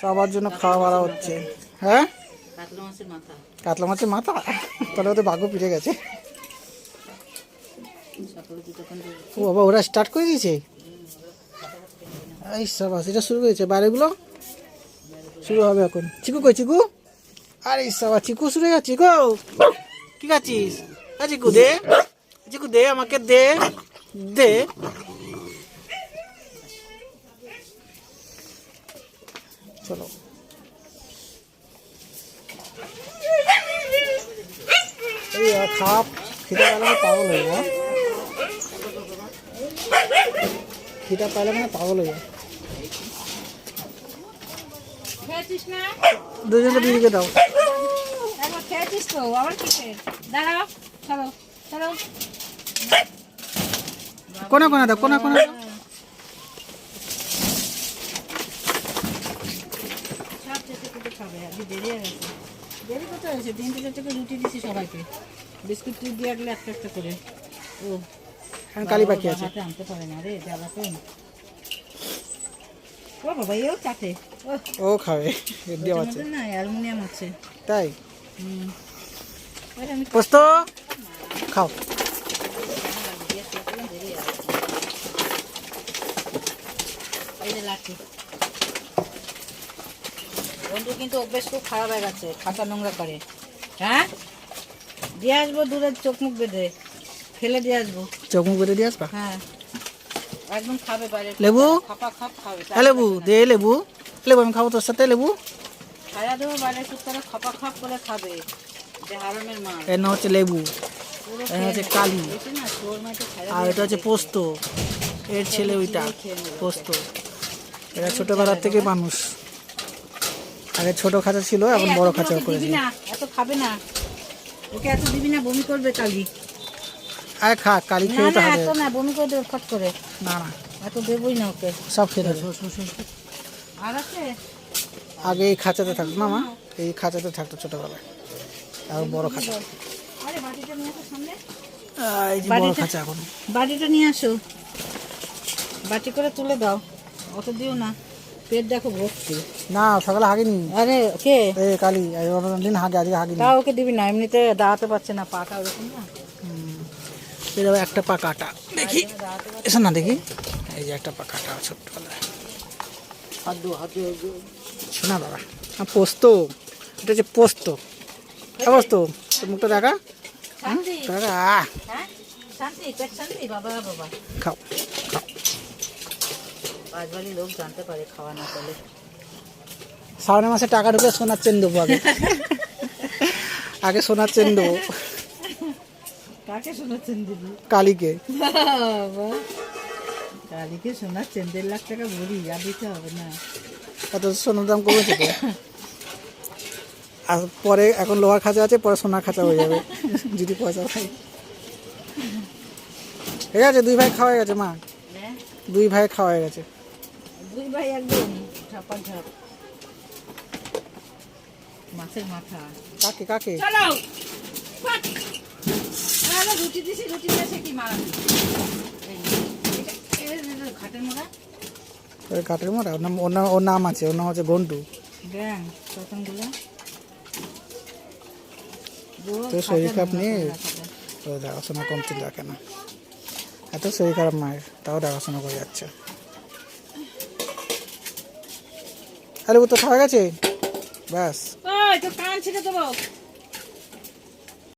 সবার জন্য খাওয়া বাড়া হচ্ছে। হ্যাঁ? কাতলা মাছের মাথা। তাহলে ওদের ভাগ্য পিঠে গেছে। ও বাবা ওরা স্টার্ট করে দিয়েছে? এই সাবাস এটা শুরু করেছে বাইরেগুলো? শুরু হবে এখন। চিকু কই চিকু? আরে সাবা চিকু শুরু হয়ে গেছে চিকু? কি খাচ্ছিস? চিকু দে। চিকু দে আমাকে দে। দে। চলো। এই খাপ খিদে গেলে পাগল হয়ে যায় খিদা পাইলে মানে পাগল হয়ে খেয়েছিস দুজনকে দিদিকে দাও। একবার খেয়েছিস তো আবার কিসের? দাঁড়াও চলো চলো। কোনা কোনা দাও কোনা কোনা দাও সব চেটে কুটে খাবে আজকে দেরি হয়ে গেছে। দেরি করতে হয়েছে তিনটে চারটে রুটি দিছি সবাইকে। বিস্কুট টিপ দিয়ে রাখলে একটা একটা করে। ও কালি পাখি আছে। আনতে পারে না রে জ্বালাতন ও বাবা এও চাটে। ও ও খাবে দেওয়া আছে। না অ্যালুমিনিয়াম আছে। তাই? হুম। পোস্ত? খাও। এই যে লাঠি। বন্ধু কিন্তু অভ্যেস খুব খারাপ হয়ে গেছে খাতা নোংরা করে। হ্যাঁ? দিয়ে আসব দূরে চোখ মুখ বেঁধে ফেলে দিয়ে আসব। চোখ মুখ বেঁধে দিয়ে আসবা? হ্যাঁ। একদম খাবে বাইরে। লেবু? খাপা খাপ খাবে। হ্যাঁ লেবু দে লেবু। লেবু আমি খাব তোর সাথে লেবু। খাইয়া দেবো বাইরে চুপ করে খাপা খাপ করে খাবে। যে হারামের মা। এর নাম হচ্ছে লেবু। এর হচ্ছে কালি। আর এটা হচ্ছে পোস্ত। এর ছেলে ওইটা পোস্ত। এরা ছোটবেলার থেকে মানুষ। আগে ছোট খাঁচা ছিল এখন বড় খাঁচা দিবি করেছে না এত খাবে না। ওকে এত দিবি না বমি করবে কালি আরে খা কালি খেয়ে তো না হবে না বমি করে দেবে ফট করে। না না। এত দেবই না ওকে। সব খেয়ে দেবে। আর আছে? আগে এই খাঁচাতে থাকতো না মা এই খাঁচাতে থাকতো ছোটবেলায়। আর বড় খাঁচা। আরে বাটিটা নিয়ে আসো সামনে। এই যে বড় খাঁচা এখন। বাটিটা নিয়ে আসো। বাটি করে তুলে দাও। অত দিও না। পেট দেখো ভর্তি। না সকালে হাগিনি। আরে কে এই কালি দিন হাগে আজকে হাগিনি। তা ওকে দিবি না এমনিতে দাঁড়াতে পারছে না পাটা ওরকম না। এরকম একটা পা কাটা দেখি। এসো না দেখি। এই যে একটা পা কাটা ছোট্টবেলায়। হাত দু হাত শোনা বাবা আর পোস্ত। এটা হচ্ছে পোস্ত। হ্যাঁ, পোস্ত। মুখটা দেখা? দেখা। হ্যাঁ শান্তি শান্তি বাবা বাবা। খাও খাও। পাঁচ লোক জানতে পারে খাওয়া না করলে শ্রাবণের মাসে টাকা ঢুকে সোনার চেন দেবো আগে। আগে সোনার চেন দেবো। কাকে শোনাচ্ছেন দিদি? কালীকে। বাবা। কালীকে শোনাচ্ছেন দেড় লাখ টাকা ভরি আর দিতে হবে না। এত সোনার দাম কমেছে তো। আর পরে এখন লোহার খাঁচা আছে পরে সোনার খাঁচা হয়ে যাবে যদি পয়সা পাই। ঠিক আছে দুই ভাই খাওয়া গেছে মা? হ্যাঁ। দুই ভাই খাওয়া গেছে। দুই ভাই একদম ঝাপা ঝাপ। মাছের মাথা। কাকে কাকে? চলো। ফাট। আরে রুটি দিছি রুটি দিয়েছে কি মারা ঘাটের মোড়া? কাঠের মোড়া? ওর নাম ওর নাম আছে ওর নাম হচ্ছে ঘন্টু ব্যাং তখনগুলো তো শরীর খারাপ নেই ও দেখাশোনা কমতে দেখে না। এত শরীর খারাপ মায়ের তাও দেখাশোনা করে যাচ্ছে। ও তো খাওয়া গেছে? ব্যাস।